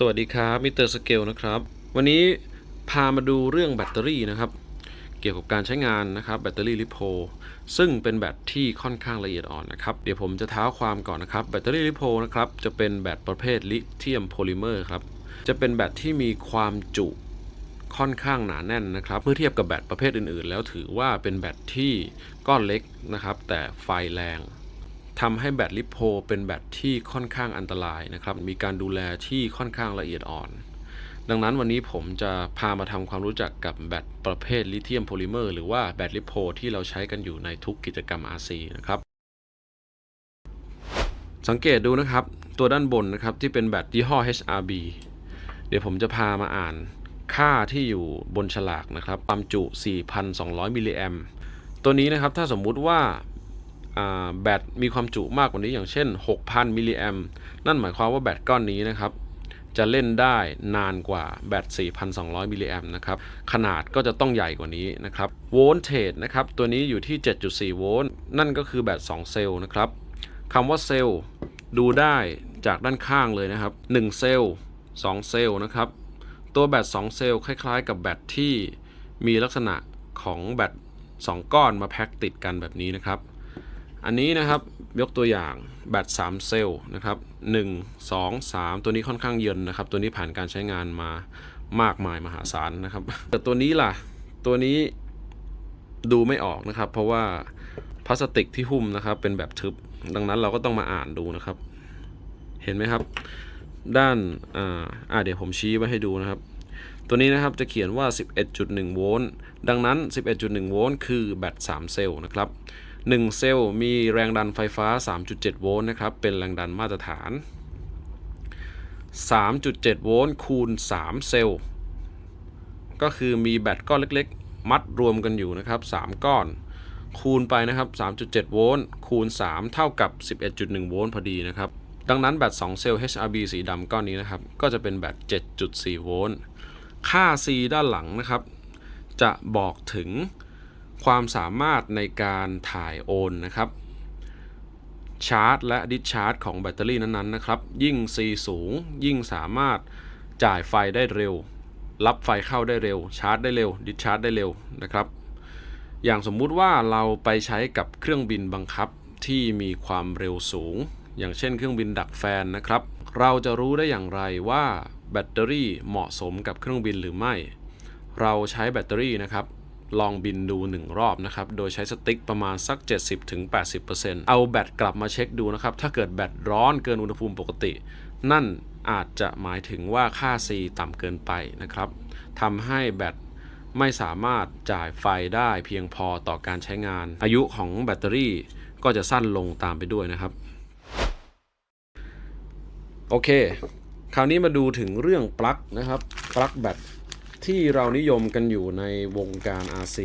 สวัสดีครับมิสเตอร์สเกลนะครับ วันนี้พามาดูเรื่องแบตเตอรี่นะครับ เกี่ยวกับการใช้งานนะครับแบตเตอรี่ลิโพซึ่งเป็นแบตที่ค่อนข้างละเอียดอ่อนนะครับ เดี๋ยวผมจะเท้าความก่อนนะครับแบตเตอรี่ลิโพนะครับจะเป็นแบตประเภทลิเธียมโพลิเมอร์ครับ จะเป็นแบตที่มีความจุค่อนข้างหนาแน่นนะครับ เมื่อเทียบกับแบตประเภทอื่นๆ แล้วถือว่าเป็นแบตที่ก้อนเล็กนะครับ แต่ไฟแรง ทำให้แบตลิโพเป็นแบตที่ค่อนข้างอันตรายนะครับ มีการดูแลที่ค่อนข้างละเอียดอ่อน ดังนั้นวันนี้ผมจะพามาทำความรู้จักกับแบตประเภทลิเธียมโพลิเมอร์หรือว่าแบตลิโพที่เราใช้กันอยู่ในทุกกิจกรรม RC นะครับ สังเกตดูนะครับ ตัวด้านบนนะครับที่เป็นแบตยี่ห้อ HRB เดี๋ยวผมจะพามาอ่านค่าที่อยู่บนฉลากนะครับความจุ 4,200 มิลลิแอมตัวนี้นะครับถ้าสมมุติว่าอ่า แบตมีความจุมากกว่านี้อย่างเช่น 6,000 มิลลิแอมนั่นหมายความว่าแบตก้อนนี้นะครับ จะเล่นได้นานกว่าแบต 4,200 มิลลิแอมนะครับ ขนาดก็จะต้องใหญ่กว่านี้นะครับ โวลต์เทจนะครับ ตัวนี้อยู่ที่ 7.4 โวลต์ นั่นก็คือแบต 2 เซลล์นะครับคำว่าเซลล์ดูได้จากด้านข้างเลยนะครับ 1 เซลล์ 2 เซลล์นะครับ ตัวแบต 2 เซลล์คล้ายๆ กับแบตที่มีลักษณะของแบต 2 ก้อนมาแพ็คติดกันแบบนี้นะครับ อันนี้นะครับยกตัวอย่างแบต3เซลล์นะครับ1 2 3 ตัวนี้ค่อนข้างเย็นนะครับ ตัวนี้ผ่านการใช้งานมามากมายมหาศาลนะครับ แต่ตัวนี้ล่ะตัวนี้ดูไม่ออกนะครับ เพราะว่าพลาสติกที่หุ้มนะครับ เป็นแบบทึบ ดังนั้นเราก็ต้องมาอ่านดูนะครับ เห็นไหมครับ ด้านอ่าอ่าเดี๋ยวผมชี้ไว้ให้ดูนะครับ ตัวนี้นะครับจะเขียนว่า 11.1 โวลต์ดังนั้น 11.1 โวลต์คือแบต3เซลล์นะครับ 1 เซลล์มีแรงดันไฟฟ้า 3.7 โวลต์นะครับ เป็นแรงดันมาตรฐาน 3.7 โวลต์คูณ 3 เซลล์ ก็คือมีแบตก้อนเล็กๆ มัดรวมกันอยู่นะครับ 3 ก้อน คูณไปนะครับ 3.7 โวลต์คูณ 3 เท่ากับ 11.1 โวลต์พอดีนะครับ ดังนั้นแบต 2 เซลล์ HRB สีดำก้อนนี้นะครับ ก็จะเป็นแบต 7.4 โวลต์ ค่า C ด้านหลังนะครับ จะบอกถึง ความสามารถในการถ่ายโอนนะครับชาร์จและดิชาร์จของแบตเตอรี่นั้นๆนะครับ ยิ่ง C สูง ยิ่งสามารถจ่ายไฟได้เร็ว รับไฟเข้าได้เร็ว ชาร์จได้เร็ว ดิชาร์จได้เร็วนะครับ อย่างสมมุติว่าเราไปใช้กับเครื่องบินบังคับที่มีความเร็วสูง อย่างเช่นเครื่องบินดักแฟนนะครับ เราจะรู้ได้อย่างไรว่าแบตเตอรี่เหมาะสมกับเครื่องบินหรือไม่ เราใช้แบตเตอรี่นะครับ ลองบินดู 1 รอบนะครับ โดยใช้สติ๊กประมาณสัก 70-80%เอาแบตกลับมาเช็คดูนะครับ ถ้าเกิดแบตร้อนเกินอุณหภูมิปกติ นั่นอาจจะหมายถึงว่าค่า C ต่ำเกินไปนะครับทำให้แบตไม่สามารถจ่ายไฟได้เพียงพอต่อการใช้งาน อายุของแบตเตอรี่ก็จะสั้นลงตามไปด้วยนะครับ โอเค คราวนี้มาดูถึงเรื่องปลั๊กนะครับ ปลั๊กแบต ที่เรานิยมกันอยู่ในวงการ RC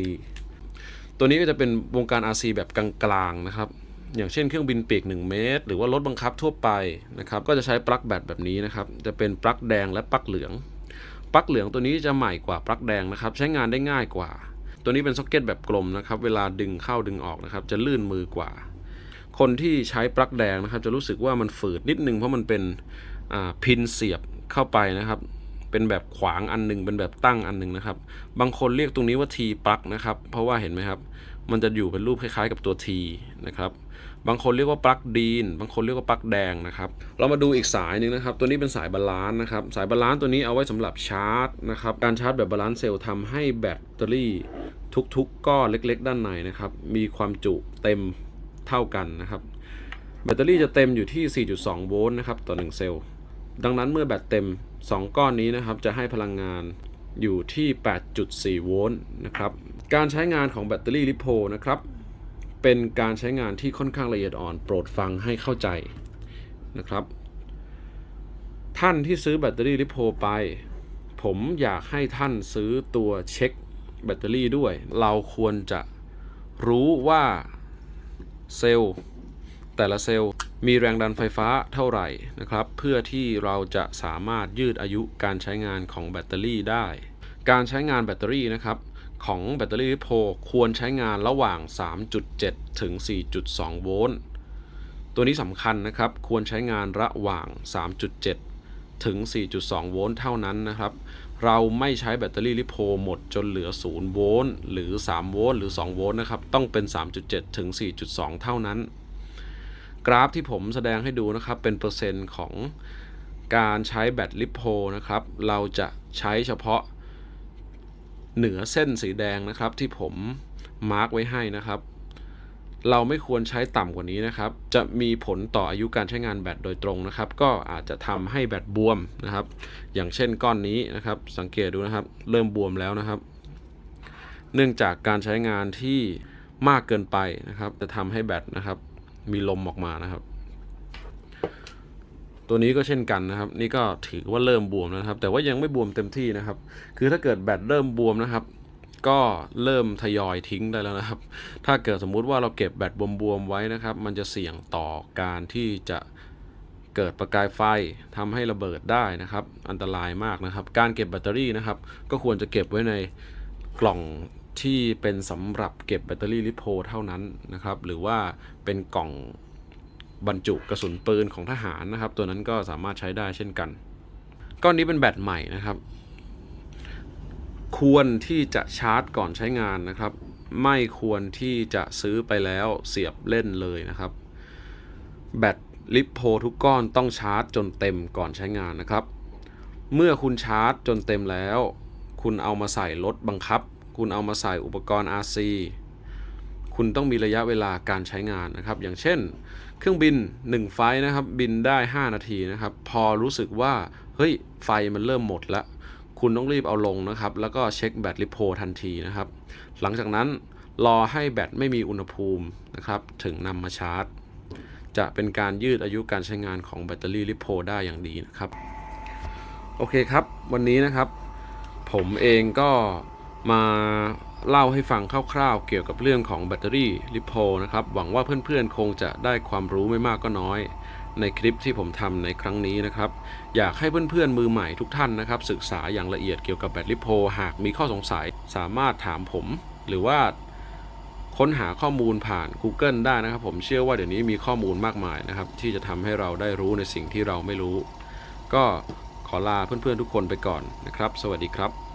ตัวนี้ก็จะเป็นวงการ RC แบบกลางๆนะครับ อย่างเช่นเครื่องบินปีก 1 เมตร หรือว่ารถบังคับทั่วไปนะครับ ก็จะใช้ปลั๊กแบตแบบนี้นะครับ จะเป็นปลั๊กแดงและปลั๊กเหลือง ปลั๊กเหลืองตัวนี้จะใหม่กว่าปลั๊กแดงนะครับ ใช้งานได้ง่ายกว่า ตัวนี้เป็นซ็อกเก็ตแบบกลมนะครับ เวลาดึงเข้าดึงออกนะครับ จะลื่นมือกว่า คนที่ใช้ปลั๊กแดงนะครับ จะรู้สึกว่ามันฝืดนิดนึงเพราะมันเป็นพินเสียบเข้าไปนะครับ เป็นแบบขวางอันหนึง เป็นแบบตั้งอันหนึงนะครับ บางคนเรียกตรงนี้ว่า T ปลั๊กนะครับ เพราะว่าเห็นไหมครับ มันจะอยู่เป็นรูปคล้ายๆ กับตัว T นะครับ บางคนเรียกว่าปลั๊กดีน บางคนเรียกว่าปลั๊กแดงนะครับ เรามาดูอีกสายหนึ่งนะครับ ตัวนี้เป็นสายบาลานซ์นะครับ สายบาลานซ์ตัวนี้เอาไว้สำหรับชาร์จนะครับ การชาร์จแบบบาลานซ์เซลล์ทำให้แบตเตอรี่ทุกๆก้อนเล็ก ๆ ด้านในนะครับ มีความจุเต็มเท่ากันนะครับแบตเตอรี่จะเต็มอยู่ที่ 4.2 โวลต์นะครับ ต่อ 1 เซลล์ ดังนั้นเมื่อแบตเต็ม 2 ก้อนนี้นะครับจะให้พลังงานอยู่ที่ 8.4 โวลต์นะครับ การใช้งานของแบตเตอรี่ลิโพนะครับ เป็นการใช้งานที่ค่อนข้างละเอียดอ่อน โปรดฟังให้เข้าใจนะครับ ท่านที่ซื้อแบตเตอรี่ลิโพไป ผมอยากให้ท่านซื้อตัวเช็คแบตเตอรี่ด้วย เราควรจะรู้ว่าเซลล์แต่ละเซลล์ มีแรงดันไฟฟ้าเท่าไหร่นะครับ เพื่อที่เราจะสามารถยืดอายุการใช้งานของแบตเตอรี่ได้ การใช้งานแบตเตอรี่นะครับของแบตเตอรี่ลิโพควรใช้งานระหว่าง 3.7 ถึง 4.2 โวลต์ ตัวนี้สำคัญนะครับ ควรใช้งานระหว่าง 3.7 ถึง 4.2 โวลต์เท่านั้นนะครับ เราไม่ใช้แบตเตอรี่ลิโพหมดจนเหลือ 0 โวลต์ หรือ 3 โวลต์ หรือ 2 โวลต์นะครับ ต้องเป็น 3.7 ถึง 4.2 เท่านั้น กราฟที่ผมแสดงให้ดูนะครับ เป็นเปอร์เซ็นต์ของการใช้แบตลิโพนะครับ เราจะใช้เฉพาะเหนือเส้นสีแดงนะครับที่ผมมาร์กไว้ให้นะครับ เราไม่ควรใช้ต่ำกว่านี้นะครับ จะมีผลต่ออายุการใช้งานแบตโดยตรงนะครับ ก็อาจจะทำให้แบตบวมนะครับ อย่างเช่นก้อนนี้นะครับ สังเกตดูนะครับ เริ่มบวมแล้วนะครับ เนื่องจากการใช้งานที่มากเกินไปนะครับ จะทำให้แบตนะครับ มีลมออกมานะครับ ตัวนี้ก็เช่นกันนะครับ นี่ก็ถือว่าเริ่มบวมแล้วนะครับ แต่ว่ายังไม่บวมเต็มที่นะครับ คือถ้าเกิดแบตเริ่มบวมนะครับ ก็เริ่มทยอยทิ้งได้แล้วนะครับ ถ้าเกิดสมมุติว่าเราเก็บแบตบวมๆไว้นะครับ มันจะเสี่ยงต่อการที่จะเกิดประกายไฟทำให้ระเบิดได้นะครับ อันตรายมากนะครับ การเก็บแบตเตอรี่นะครับ ก็ควรจะเก็บไว้ในกล่อง ที่เป็นสำหรับเก็บแบตเตอรี่ลิโพเท่านั้นนะครับ หรือว่าเป็นกล่องบรรจุกระสุนปืนของทหารนะครับ ตัวนั้นก็สามารถใช้ได้เช่นกัน ก้อนนี้เป็นแบตใหม่นะครับ ควรที่จะชาร์จก่อนใช้งานนะครับ ไม่ควรที่จะซื้อไปแล้วเสียบเล่นเลยนะครับ แบตลิโพทุกก้อนต้องชาร์จจนเต็มก่อนใช้งานนะครับ เมื่อคุณชาร์จจนเต็มแล้ว คุณเอามาใส่รถบังคับ คุณเอามาใส่อุปกรณ์ RC คุณต้องมีระยะเวลาการใช้งานนะครับ อย่างเช่น เครื่องบิน 1 ไฟนะครับ บินได้ 5 นาทีนะครับ พอรู้สึกว่า เฮ้ย ไฟมันเริ่มหมดแล้ว คุณต้องรีบเอาลงนะครับ แล้วก็เช็คแบตลิโพทันทีนะครับ หลังจากนั้นรอให้แบตไม่มีอุณหภูมินะครับ ถึงนำมาชาร์จ จะเป็นการยืดอายุการใช้งานของแบตเตอรี่ลิโพได้อย่างดีนะครับ โอเคครับ วันนี้นะครับ ผมเองก็ มาเล่าให้ฟังคร่าวๆเกี่ยวกับเรื่องของแบตเตอรี่ลิโพนะครับ หวังว่าเพื่อนๆ คงจะได้ความรู้ไม่มากก็น้อย ในคลิปที่ผมทำในครั้งนี้นะครับ อยากให้เพื่อนๆ มือใหม่ทุกท่านนะครับ ศึกษาอย่างละเอียดเกี่ยวกับแบตลิโพหากมีข้อสงสัยสามารถถามผม หรือว่าค้นหาข้อมูลผ่าน Google ได้นะครับ ผมเชื่อว่าเดี๋ยวนี้มีข้อมูลมากมายนะครับ ที่จะทำให้เราได้รู้ในสิ่งที่เราไม่รู้ ก็ขอลาเพื่อนๆทุกคนไปก่อนนะครับ สวัสดีครับ